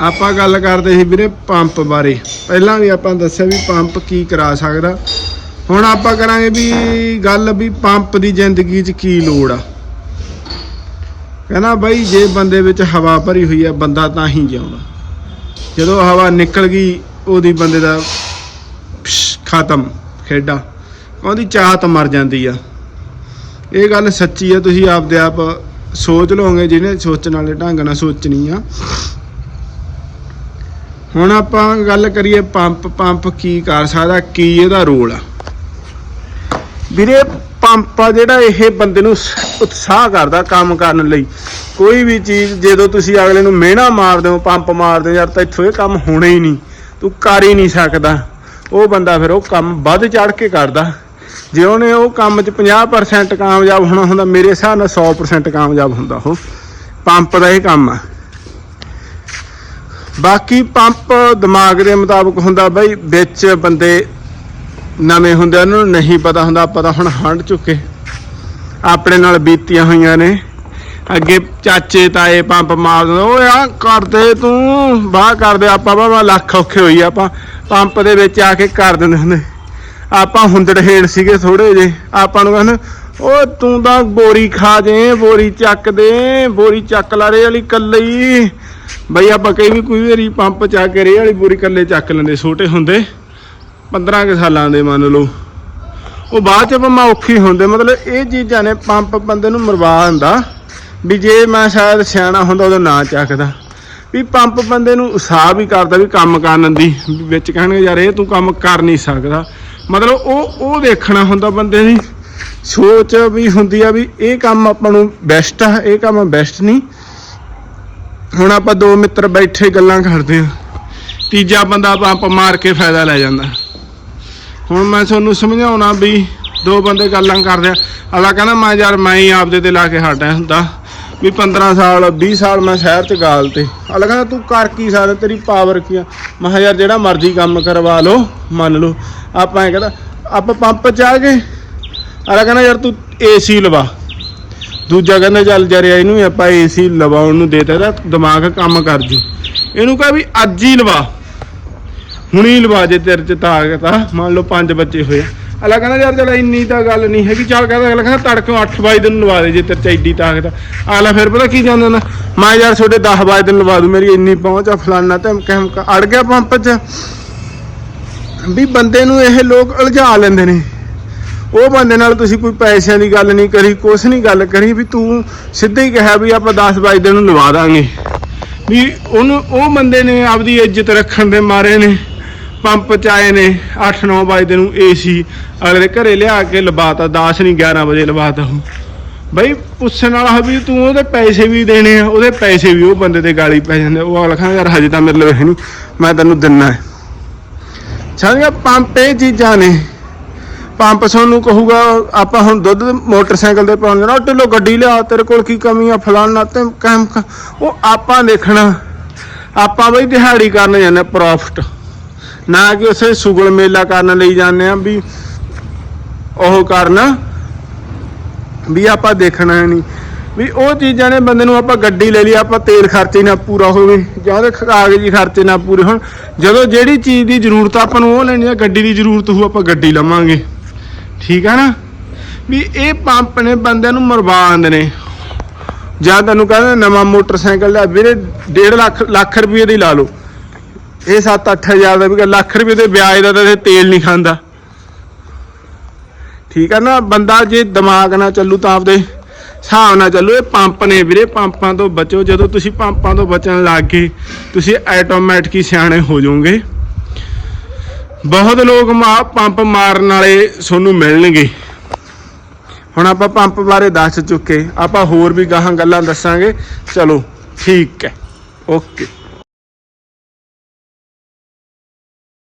ਆਪਾਂ ਗੱਲ ਕਰਦੇ ਸੀ ਵੀਰੇ ਪੰਪ ਬਾਰੇ। ਪਹਿਲਾਂ ਵੀ ਆਪਾਂ ਦੱਸਿਆ ਵੀ ਪੰਪ ਕੀ ਕਰਾ ਸਕਦਾ। ਹੁਣ ਆਪਾਂ ਕਰਾਂਗੇ ਵੀ ਗੱਲ ਵੀ ਪੰਪ ਦੀ ਜ਼ਿੰਦਗੀ 'ਚ ਕੀ ਲੋੜ ਆ। ਕਹਿੰਦਾ ਬਾਈ ਜੇ ਬੰਦੇ ਵਿੱਚ ਹਵਾ ਭਰੀ ਹੋਈ ਆ, ਬੰਦਾ ਤਾਂ ਹੀ ਜਿਉਂਦਾ। ਜਦੋਂ ਹਵਾ ਨਿਕਲ ਗਈ, ਉਹਦੀ ਬੰਦੇ ਦਾ ਖਤਮ, ਖੇਡਾ। ਉਹਦੀ ਚਾਹਤ ਮਰ ਜਾਂਦੀ ਆ। ਇਹ ਗੱਲ ਸੱਚੀ ਆ, ਤੁਸੀਂ ਆਪਦੇ ਆਪ ਸੋਚ ਲਓਗੇ, ਜਿਹਨੇ ਸੋਚਣ ਵਾਲੇ ਢੰਗ ਨਾਲ ਸੋਚਣੀ ਆ। ਹੁਣ ਆਪਾਂ ਗੱਲ ਕਰੀਏ ਪੰਪ ਪੰਪ ਕੀ ਕਰ ਸਕਦਾ, ਕੀ ਇਹਦਾ ਰੋਲ ਆ? ਵੀਰੇ, ਪੰਪ ਆ ਜਿਹੜਾ ਇਹ ਬੰਦੇ ਨੂੰ ਉਤਸ਼ਾਹ ਕਰਦਾ ਕੰਮ ਕਰਨ ਲਈ। ਕੋਈ ਵੀ ਚੀਜ਼, ਜਦੋਂ ਤੁਸੀਂ ਅਗਲੇ ਨੂੰ ਮਿਹਣਾ ਮਾਰਦੇ ਹੋ, ਪੰਪ ਮਾਰਦੇ ਹੋ, ਯਾਰ ਤਾਂ ਇੱਥੋਂ ਇਹ ਕੰਮ ਹੋਣਾ ਹੀ ਨਹੀਂ। ਤੂੰ ਕਰ ਹੀ ਨਹੀਂ ਸਕਦਾ। ਉਹ ਬੰਦਾ ਫਿਰ ਉਹ ਕੰਮ ਵੱਧ ਚੜ ਕੇ ਕਰਦਾ। ਜੇ ਉਹਨੇ ਉਹ ਕੰਮ 'ਚ 50% ਕਾਮਯਾਬ ਹੋਣਾ ਹੁੰਦਾ, ਮੇਰੇ ਹਿਸਾਬ ਨਾਲ 100% ਕਾਮਯਾਬ ਹੁੰਦਾ ਉਹ। ਪੰਪ ਦਾ ਇਹ ਕੰਮ ਆ। ਬਾਕੀ ਪੰਪ ਦਿਮਾਗ ਦੇ ਮੁਤਾਬਕ ਹੁੰਦਾ ਬਈ, ਵਿੱਚ ਬੰਦੇ ਨਵੇਂ ਹੁੰਦੇ ਉਹਨਾਂ ਨੂੰ ਨਹੀਂ ਪਤਾ ਹੁੰਦਾ, ਆਪਾਂ ਤਾਂ ਹੁਣ ਹੰਡ ਚੁੱਕੇ। ਆਪਣੇ ਨਾਲ ਬੀਤੀਆਂ ਹੋਈਆਂ ਨੇ। ਅੱਗੇ ਚਾਚੇ, ਤਾਏ ਪੰਪ ਮਾਰ ਦਿੰਦੇ ਓਏ ਆ ਕਰਦੇ ਤੂੰ ਬਾਹ ਕਰਦੇ ਆਪਾਂ ਬਾਬਾ ਲੱਖ ਔਖੇ ਹੋਈ ਆਪਾਂ ਪੰਪ ਦੇ ਵਿੱਚ ਆ ਕੇ ਕਰ ਦਿੰਦੇ ਹੁੰਦੇ। ਆਪਾਂ ਹੁੰਦੜਹੇੜ ਸੀਗੇ ਥੋੜੇ ਜੇ ਆਪਾਂ ਨੂੰ ਕਹਿੰਦੇ, ਓ ਤੂੰ ਤਾਂ ਬੋਰੀ ਖਾ ਜੇ ਬੋਰੀ ਚੱਕ ਦੇ, ਬੋਰੀ ਚੱਕ ਲਾ, ਰੇ ਵਾਲੀ ਕੱਲੀ ਬਈ ਆਪਾਂ ਕਈ ਵੀ ਕੋਈ ਵਾਰੀ ਪੰਪ ਚਾ ਕੇ ਰੇ ਵਾਲੀ ਬੋਰੀ ਕੱਲੇ ਚੱਕ ਲੈਂਦੇ, ਛੋਟੇ ਹੁੰਦੇ। 15 ਕੁ ਸਾਲਾਂ ਦੇ ਮੰਨ ਲਓ। ਉਹ ਬਾਅਦ ਚ ਭਾਵੇਂ ਔਖੀ ਹੁੰਦੇ, ਮਤਲਬ ਇਹ ਚੀਜ਼ਾਂ ਨੇ ਪੰਪ ਬੰਦੇ ਨੂੰ ਮਰਵਾ ਦਿੰਦਾ ਵੀ ਜੇ ਮੈਂ ਸ਼ਾਇਦ ਸਿਆਣਾ ਹੁੰਦਾ ਉਦੋਂ ਨਾ ਚੱਕਦਾ। ਵੀ ਪੰਪ ਬੰਦੇ ਨੂੰ ਉਸਾਹ ਵੀ ਕਰਦਾ ਵੀ ਕੰਮ ਕਰਨ ਦੀ ਵਿੱਚ ਕਹਿਣਗੇ, ਯਾਰ ਇਹ ਤੂੰ ਕੰਮ ਕਰ ਨਹੀਂ ਸਕਦਾ। ਮਤਲਬ ਉਹ ਉਹ ਦੇਖਣਾ ਹੁੰਦਾ ਬੰਦੇ ਦੀ। ਸੋਚ ਵੀ ਹੁੰਦੀ ਆ ਵੀ ਇਹ ਕੰਮ ਆਪਾਂ ਨੂੰ ਬੈਸਟ ਆ, ਇਹ ਕੰਮ ਬੈਸਟ ਨਹੀਂ। ਹੁਣ ਆਪਾਂ ਦੋ ਮਿੱਤਰ ਬੈਠੇ ਗੱਲਾਂ ਕਰਦੇ ਆ ਤੀਜਾ ਬੰਦਾ ਪੰਪ ਮਾਰ ਕੇ ਫਾਇਦਾ ਲੈ ਜਾਂਦਾ। ਹੁਣ ਮੈਂ ਤੁਹਾਨੂੰ ਸਮਝਾਉਣਾ ਵੀ ਦੋ ਬੰਦੇ ਗੱਲਾਂ ਕਰਦੇ ਆ। ਅਗਲਾ ਕਹਿੰਦਾ, ਮੈਂ ਯਾਰ ਮੈਂ ਹੀ ਆਪਦੇ ਤੇ ਲਾ ਕੇ ਹਟਿਆ ਹੁੰਦਾ ਵੀ 15 ਸਾਲ 20 ਸਾਲ ਮੈਂ ਸ਼ਹਿਰ ਚ ਗਾਲ ਤੇ। ਅਗਲਾ ਕਹਿੰਦਾ, ਤੂੰ ਕਰ ਕੀ ਸਕਦਾ? ਤੇਰੀ ਪਾਵਰ ਕੀ ਆ? ਮੈਂ ਕਿਹਾ, ਯਾਰ ਜਿਹੜਾ ਮਰਜ਼ੀ ਕੰਮ ਕਰਵਾ ਲਓ, ਮੰਨ ਲਓ। ਆਪਾਂ ਇਹ ਕਹਿੰਦਾ, ਆਪਾਂ ਪੰਪ ਚ ਆ ਗਏ। ਅਗਲਾ ਕਹਿੰਦਾ, ਯਾਰ ਤੂੰ ਏਸੀ ਲਵਾ। ਦੂਜਾ ਕਹਿੰਦਾ ਚੱਲ ਜਰਿਆ ਇਹਨੂੰ ਵੀ ਆਪਾਂ ਏਸੀ ਲਵਾਉਣ ਨੂੰ ਦੇਤਾ ਇਹਦਾ ਦਿਮਾਗ ਕੰਮ ਕਰ ਜੂ। ਇਹਨੂੰ ਕਹ ਵੀ ਅੱਜ ਹੀ ਲਵਾ। ਹੁਣੀ ਲਵਾ ਜੇ ਤੇਰੇ ਚ ਤਾਕਤ ਆ। ਮੰਨ ਲਓ ਪੰਜ ਬੱਚੇ ਹੋਏ ਆ। ਅਗਲਾ ਕਹਿੰਦਾ ਯਾਰ ਚਲ ਇੰਨੀ ਤਾਂ ਗੱਲ ਨਹੀਂ ਹੈਗੀ। ਚੱਲ ਕਹਿੰਦਾ ਅਗਲਾ ਕਹਿੰਦਾ ਤੜਕੇ 8 ਵਜੇ ਦਿਨ ਲਵਾ ਦੇ ਜੇ ਤੇਰੇ ਚ ਐਡੀ ਤਾਕਤ ਆ। ਅਗਲਾ ਫਿਰ ਪਤਾ ਕੀ ਜਾਂਦਾ ਨਾ, ਮੈਂ ਯਾਰ ਤੁਹਾਡੇ 10 ਵਜੇ ਦਿਨ ਲਵਾ ਦੂੰ, ਮੇਰੀ ਇੰਨੀ ਪਹੁੰਚ ਆ ਫਲਾਨਾ ਤੇ ਕਹਿਮ ਅੜ ਗਿਆ ਪੰਪ ਚ। ਵੀ ਬੰਦੇ ਨੂੰ ਇਹ ਲੋਕ ਉਲਝਾ ਲੈਂਦੇ ਨੇ। ਉਹ ਬੰਦੇ ਨਾਲ ਤੁਸੀਂ ਕੋਈ ਪੈਸਿਆਂ ਦੀ ਗੱਲ ਨਹੀਂ ਕਰੀ, ਕੁਛ ਨਹੀਂ ਗੱਲ ਕਰੀ ਵੀ ਤੂੰ ਸਿੱਧਾ ਹੀ ਕਿਹਾ ਵੀ ਆਪਾਂ 10 ਵਜੇ ਦਿਨ ਨੂੰ ਲਵਾ ਦਾਂਗੇ। ਵੀ ਉਹਨੂੰ ਉਹ ਬੰਦੇ ਨੇ ਆਪਦੀ ਇੱਜ਼ਤ ਰੱਖਣ ਦੇ ਮਾਰੇ ਨੇ, ਪੰਪ ਚ ਆਏ ਨੇ 8-9 ਵਜੇ ਨੂੰ ਏਸੀ ਅਗਲੇ ਘਰੇ ਲਿਆ ਕੇ ਲਵਾਤਾ 10 ਨਹੀਂ 11 ਵਜੇ ਲਵਾਤਾ ਉਹ। ਬਈ ਪੁੱਛਣ ਵਾਲਾ ਵੀ ਤੂੰ ਉਹਦੇ ਪੈਸੇ ਵੀ ਦੇਣੇ ਆ, ਉਹਦੇ ਪੈਸੇ ਵੀ ਉਹ ਬੰਦੇ ਤੇ ਗਾਲੀ ਪੈ ਜਾਂਦੇ ਉਹ ਅਗਲਾ ਕਹਿੰਦਾ, ਯਾਰ ਹਜੇ ਤਾਂ ਮੇਰੇ ਲਈ ਨਹੀਂ, ਮੈਂ ਤੈਨੂੰ ਦਿੰਨਾ ਹੈ। ਛਾਂਗਾ ਪੰਪ ਇਹ ਚੀਜ਼ਾਂ ਨੇ। ਪੰਪ ਸਾਨੂੰ ਕਹੂਗਾ, ਆਪਾਂ ਹੁਣ ਦੁੱਧ ਮੋਟਰਸਾਈਕਲ ਤੇ ਪਾਉਣ ਜਾਣਾ, ਢਿੱਲੋ ਗੱਡੀ ਲਿਆ, ਤੇਰੇ ਕੋਲ ਕੀ ਕਮੀ ਆ, ਫਲਾਨਾ ਤੇ ਕੰਮ ਉਹ ਆਪਾਂ ਦੇਖਣਾ। ਆਪਾਂ ਬਈ ਦਿਹਾੜੀ ਕਰਨ ਜਾਂਦੇ ਪ੍ਰੋਫਿਟ ਨਾ ਕਿ ਉਸੇ ਸੁਗਲ ਮੇਲਾ ਕਰਨ ਲਈ ਜਾਂਦੇ ਆ ਵੀ ਉਹ ਕਰਨਾ, ਵੀ ਆਪਾਂ ਦੇਖਣਾ ਨਹੀਂ। ਵੀ ਉਹ ਚੀਜ਼ਾਂ ਨੇ ਬੰਦੇ ਨੂੰ ਆਪਾਂ ਗੱਡੀ ਲੈ ਲਈ, ਆਪਾਂ ਤੇਲ ਖਰਚੇ ਨਾ ਪੂਰਾ ਹੋਵੇ, ਜਾਂ ਉਹਦੇ ਕਾਗਜ਼ੀ ਖਰਚੇ ਨਾ ਪੂਰੇ ਹੋਣ। ਜਦੋਂ ਜਿਹੜੀ ਚੀਜ਼ ਦੀ ਜ਼ਰੂਰਤ ਆਪਾਂ ਨੂੰ ਉਹ ਲੈਣੀ ਆ, ਗੱਡੀ ਦੀ ਜ਼ਰੂਰਤ ਹੋ ਆਪਾਂ ਗੱਡੀ ਲਵਾਂਗੇ। ਠੀਕ ਹੈ ਨਾ? ਵੀ ਇਹ ਪੰਪ ਨੇ ਬੰਦਿਆਂ ਨੂੰ ਮਰਵਾ ਨੇ। ਜਾਂ ਤੈਨੂੰ ਕਹਿੰਦੇ ਨਵਾਂ ਮੋਟਰਸਾਈਕਲ ਦਾ ਵੀਰੇ 1.5 ਲੱਖ ਲੱਖ ਰੁਪਏ ਦੀ ਲਾ ਲਓ। ਇਹ 7-8000 ਦਾ ਵੀ ਲੱਖ ਰੁਪਏ ਦੇ ਵਿਆਜ ਦਾ ਤਾਂ ਇਹ ਤੇਲ ਨਹੀਂ ਖਾਂਦਾ। ਠੀਕ ਹੈ ਨਾ? ਬੰਦਾ ਜੇ ਦਿਮਾਗ ਨਾਲ ਚੱਲੂ ਤਾਂ ਆਪਦੇ ਹਿਸਾਬ ਨਾਲ ਚੱਲੋ। ਇਹ ਪੰਪ ਨੇ ਵੀਰੇ, ਪੰਪਾਂ ਤੋਂ ਬਚੋ। ਜਦੋਂ ਤੁਸੀਂ ਪੰਪਾਂ ਤੋਂ ਬਚਣ ਲੱਗ ਗਏ, ਤੁਸੀਂ ਆਟੋਮੈਟਿਕ ਹੀ ਸਿਆਣੇ ਹੋ ਜਾਓਗੇ। ਬਹੁਤ ਲੋਕ ਮਾ ਪੰਪ ਮਾਰਨ ਵਾਲੇ ਤੁਹਾਨੂੰ ਮਿਲਣਗੇ। ਹੁਣ ਆਪਾਂ ਪੰਪ ਬਾਰੇ ਦੱਸ ਚੁੱਕੇ। ਆਪਾਂ ਹੋਰ ਵੀ ਗਾਹਾਂ ਗੱਲਾਂ ਦੱਸਾਂਗੇ। ਚਲੋ, ਠੀਕ ਹੈ। ਓਕੇ।